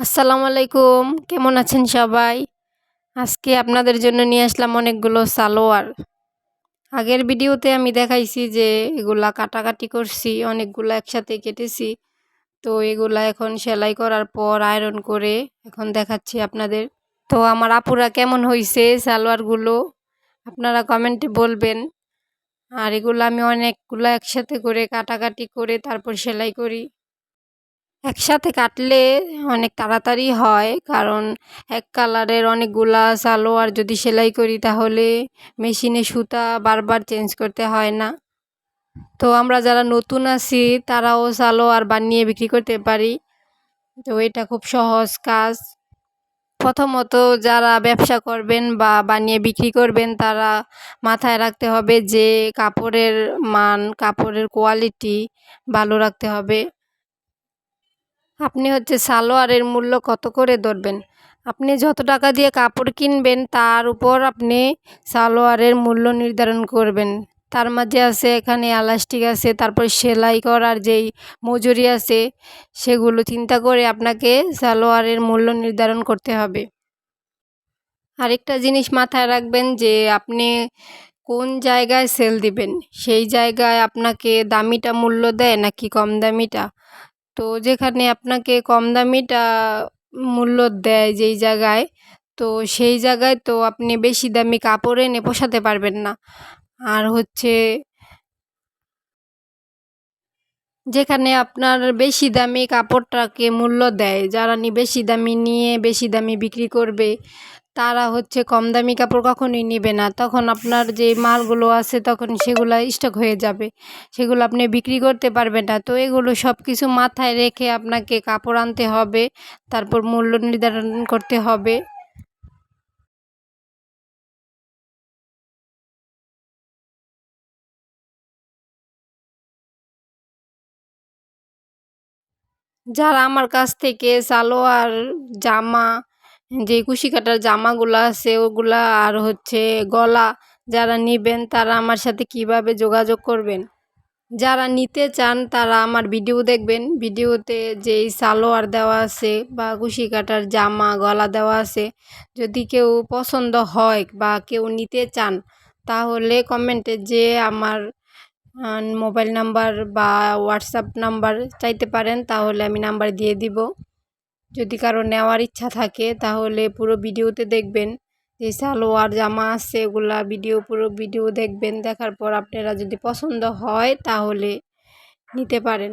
আসসালামু আলাইকুম। কেমন আছেন সবাই? আজকে আপনাদের জন্য নিয়ে আসলাম অনেকগুলো সালোয়ার। আগের ভিডিওতে আমি দেখাইছি যে এগুলা কাটাকাটি করছি, অনেকগুলো একসাথে কেটেছি। তো এগুলা এখন সেলাই করার পর আয়রন করে এখন দেখাচ্ছি আপনাদের। তো আমার আপুরা কেমন হয়েছে সালোয়ারগুলো? আপনারা কমেন্টে বলবেন। আর এগুলো আমি অনেকগুলো একসাথে করে কাটাকাটি করে তারপর সেলাই করি। একসাথে কাটলে অনেক তাড়াতাড়ি হয়। কারণ এক কালারের অনেকগুলা সালোয়ার যদি সেলাই করি তাহলে মেশিনে সুতা বারবার চেঞ্জ করতে হয় না। তো আমরা যারা নতুন আছি, তারাও সালোয়ার বানিয়ে বিক্রি করতে পারি। তো এটা খুব সহজ কাজ। প্রথমত যারা ব্যবসা করবেন বা বানিয়ে বিক্রি করবেন, তারা মাথায় রাখতে হবে যে কাপড়ের মান, কাপড়ের কোয়ালিটি ভালো রাখতে হবে। আপনি হচ্ছে সালোয়ারের মূল্য কত করে ধরবেন? আপনি যত টাকা দিয়ে কাপড় কিনবেন, তার উপর আপনি সালোয়ারের মূল্য নির্ধারণ করবেন। তার মাঝে আছে এখানে এলাস্টিক আছে, তারপর সেলাই করার যেই মজুরি আছে, সেগুলো চিন্তা করে আপনাকে সালোয়ারের মূল্য নির্ধারণ করতে হবে। আরেকটা জিনিস মাথায় রাখবেন যে, আপনি কোন জায়গায় সেল দিবেন? সেই জায়গায় আপনাকে দামিটা মূল্য দেয় নাকি কম দামিটা? তো যেখানে আপনাকে কম দামিটা মূল্য দেয় যেই জায়গায়, তো সেই জায়গায় তো আপনি বেশি দামি কাপড় এনে পোষাতে পারবেন না। আর হচ্ছে যেখানে আপনার বেশি দামি কাপড়টাকে মূল্য দেয়। যারা নি বেশি দামি নিয়ে বেশি দামি বিক্রি করবে, তারা হচ্ছে কম দামি কাপড় কখনোই নেবে না। তখন আপনার যে মালগুলো আছে, তখন সেগুলো স্টক হয়ে যাবে। সেগুলো আপনি বিক্রি করতে পারবেন না। তো এগুলো সব কিছু মাথায় রেখে আপনাকে কাপড় আনতে হবে, তারপর মূল্য নির্ধারণ করতে হবে। যারা আমার কাছ থেকে সালোয়ার, জামা, যে কুশি কাটার জামাগুলো আছে ওগুলা আর হচ্ছে গলা যারা নেবেন তারা আমার সাথে কীভাবে যোগাযোগ করবেন? যারা নিতে চান তারা আমার ভিডিও দেখবেন। ভিডিওতে যেই সালোয়ার দেওয়া আছে বা কুশি কাটার জামা, গলা দেওয়া আছে, যদি কেউ পছন্দ হয় বা কেউ নিতে চান, তাহলে কমেন্টে যে আমার মোবাইল নাম্বার বা হোয়াটসঅ্যাপ নাম্বার চাইতে পারেন, তাহলে আমি নাম্বার দিয়ে দিব। যদি কারও নেওয়ার ইচ্ছা থাকে, তাহলে পুরো ভিডিওতে দেখবেন যে সালোয়ার, জামা আছে, এগুলা ভিডিও, পুরো ভিডিও দেখবেন। দেখার পর আপনারা যদি পছন্দ হয়, তাহলে নিতে পারেন।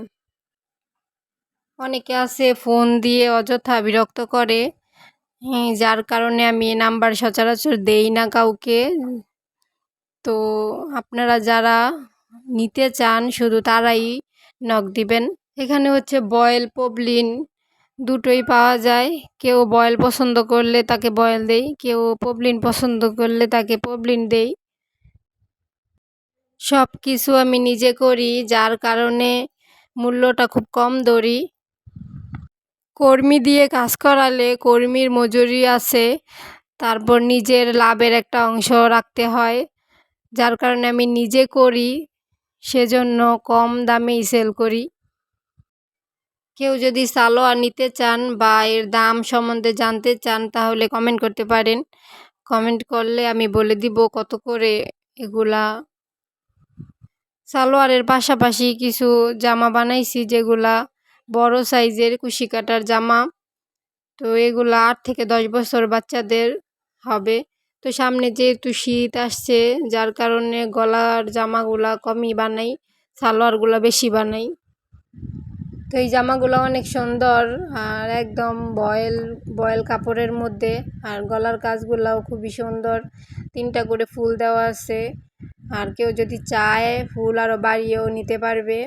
অনেকে আছে ফোন দিয়ে অযথা বিরক্ত করে যার কারণে আমি নাম্বার সচরাচর দেই না কাউকে। তো আপনারা যারা নিতে চান, শুধু তারাই নখ দিবেন। এখানে হচ্ছে বয়েল পবলিন দুটোই পাওয়া যায়। কেউ বয়েল পছন্দ করলে তাকে বয়েল দেই, কেউ পবলিন পছন্দ করলে তাকে পবলিন দেই। সব কিছু আমি নিজে করি, যার কারণে মূল্যটা খুব কম ধরি। কর্মী দিয়ে কাজ করালে কর্মীর মজুরি আছে, তারপর নিজের লাভের একটা অংশ রাখতে হয়। যার কারণে আমি নিজে করি সেজন্য কম দামেই সেল করি। কেউ যদি সালোয়ার নিতে চান বা এর দাম সম্বন্ধে জানতে চান তাহলে কমেন্ট করতে পারেন। কমেন্ট করলে আমি বলে দিব কত করে এগুলা। সালোয়ারের পাশাপাশি কিছু জামা বানাইছি যেগুলা বড় সাইজের কুশি কাটার জামা। তো এগুলা আট থেকে দশ বছর বাচ্চাদের হবে। তো সামনে যেহেতু শীত আসছে, যার কারণে গলার জামাগুলা কমই বানাই, সালোয়ারগুলো বেশি বানাই। তো এই জামাগুলো অনেক সুন্দর আর একদম বয়েল বয়েল কাপড়ের মধ্যে আর গলার কাজগুলাও খুবই সুন্দর। তিনটা করে ফুল দেওয়া আছে আর কেউ যদি চায় ফুল আরও বাড়িয়েও নিতে পারবে।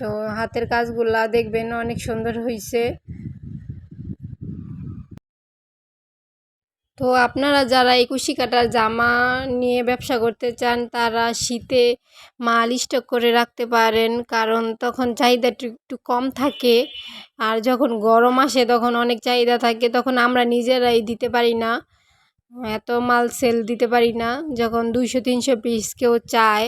তো হাতের কাজগুলা দেখবেন অনেক সুন্দর হয়েছে তো আপনারা যারা একুশি কাটার জামা নিয়ে ব্যবসা করতে চান, তারা শীতে মাল স্টক করে রাখতে পারেন, কারণ তখন চাহিদা একটু কম থাকে। আর যখন গরম আসে, তখন অনেক চাহিদা থাকে, তখন আমরা নিজেরাই দিতে পারি না। এত মাল সেল দিতে পারি না। যখন দুইশো, তিনশো পিস কেউ চায়,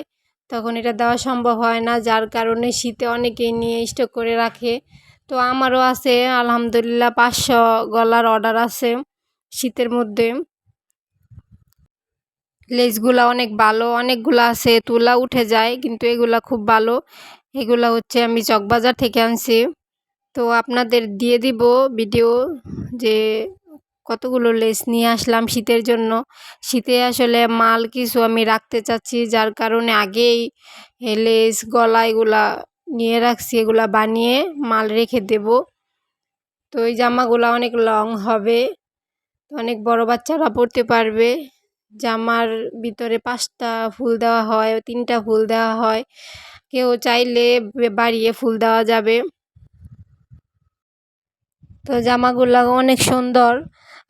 তখন এটা দেওয়া সম্ভব হয় না, যার কারণে শীতে অনেকেই নিয়ে স্টক করে রাখে। তো আমারও আছে, আলহামদুলিল্লাহ পাঁচশো গলার অর্ডার আছে। শীতের মধ্যে। লেসগুলা অনেক ভালো, অনেকগুলো আছে, তুলা উঠে যায়, কিন্তু এগুলা খুব ভালো। এগুলা হচ্ছে আমি চকবাজার থেকে আনছি। তো আপনাদের দিয়ে দিব ভিডিও যে কতগুলো লেস নিয়ে আসলাম শীতের জন্য। শীতে আসলে মাল কিছু আমি রাখতে চাচ্ছি, যার কারণে আগেই লেস, গলা এগুলা নিয়ে রাখছি, এগুলা বানিয়ে মাল রেখে দেব। তো এই জামাগুলো অনেক লং হবে। অনেক বড় বাচ্চারা পরতে পারবে। জামার ভিতরে পাঁচটা ফুল দেওয়া হয়, তিনটা ফুল দেওয়া হয়। কেউ চাইলে বাড়িয়ে ফুল দেওয়া যাবে। তো জামাগুলো অনেক সুন্দর।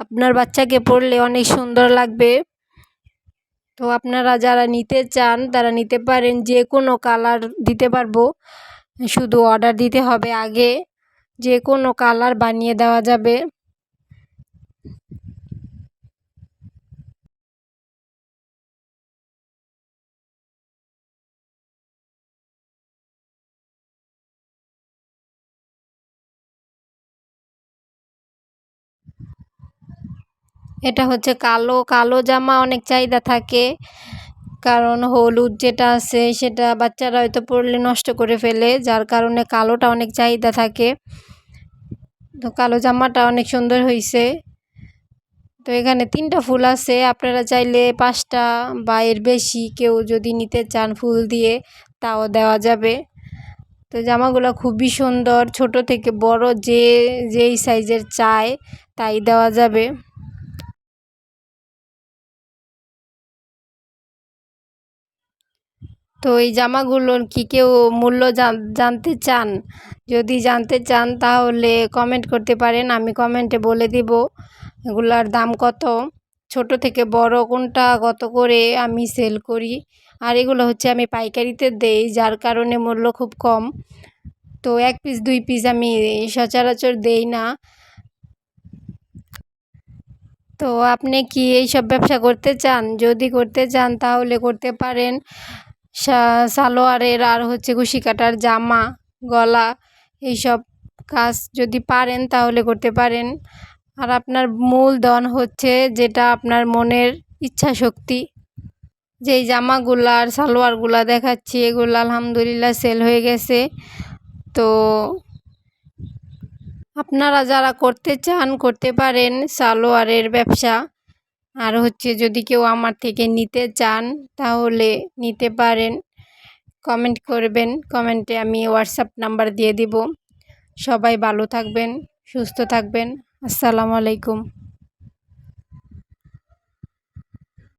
আপনার বাচ্চাকে পরলে অনেক সুন্দর লাগবে। তো আপনারা যারা নিতে চান, তারা নিতে পারেন। যে কোনো কালার দিতে পারব। শুধু অর্ডার দিতে হবে আগে। যে কোনো কালার বানিয়ে দেওয়া যাবে। এটা হচ্ছে কালো কালো জামা অনেক চাহিদা থাকে। কারণ হলুদ যেটা আছে সেটা বাচ্চারা হয়তো পরলে নষ্ট করে ফেলে, যার কারণে কালোটা অনেক চাহিদা থাকে। তো কালো জামাটা অনেক সুন্দর হয়েছে তো এখানে তিনটা ফুল আছে, আপনারা চাইলে পাঁচটা বা এর বেশি কেউ যদি নিতে চান ফুল দিয়ে, তাও দেওয়া যাবে। তো জামাগুলো খুবই সুন্দর, ছোট থেকে বড় যে, যেই সাইজের চায়, তাই দেওয়া যাবে। তো এই জামাগুলোর কি কেউ মূল্য জানতে চান? যদি জানতে চান তাহলে কমেন্ট করতে পারেন, আমি কমেন্টে বলে দিব। এগুলার দাম কত? ছোট থেকে বড় কোনটা কত করে আমি সেল করি? আর এগুলো হচ্ছে আমি পাইকারিতে দেই, যার কারণে মূল্য খুব কম। তো এক পিস দুই পিস আমি সচরাচর দেই না। তো আপনি কি এইসব ব্যবসা করতে চান? যদি করতে চান তাহলে করতে পারেন। সালোয়ারের আর হচ্ছে কুশি কাটার জামা, গলা এইসব কাজ যদি পারেন তাহলে করতে পারেন। আর আপনার মূল মূলধন হচ্ছে যেটা আপনার মনের ইচ্ছা শক্তি। যেই জামাগুলা আর সালোয়ারগুলা দেখাচ্ছি, এগুলো আলহামদুলিল্লাহ সেল হয়ে গেছে। তো আপনারা যারা করতে চান, করতে পারেন সালোয়ারের ব্যবসা। আর হচ্ছে যদি কেউ আমার থেকে নিতে চান, তাহলে নিতে পারেন। কমেন্ট করবেন, কমেন্টে আমি হোয়াটসঅ্যাপ নাম্বার দিয়ে দিব। সবাই ভালো থাকবেন, সুস্থ থাকবেন। আসসালামু আলাইকুম।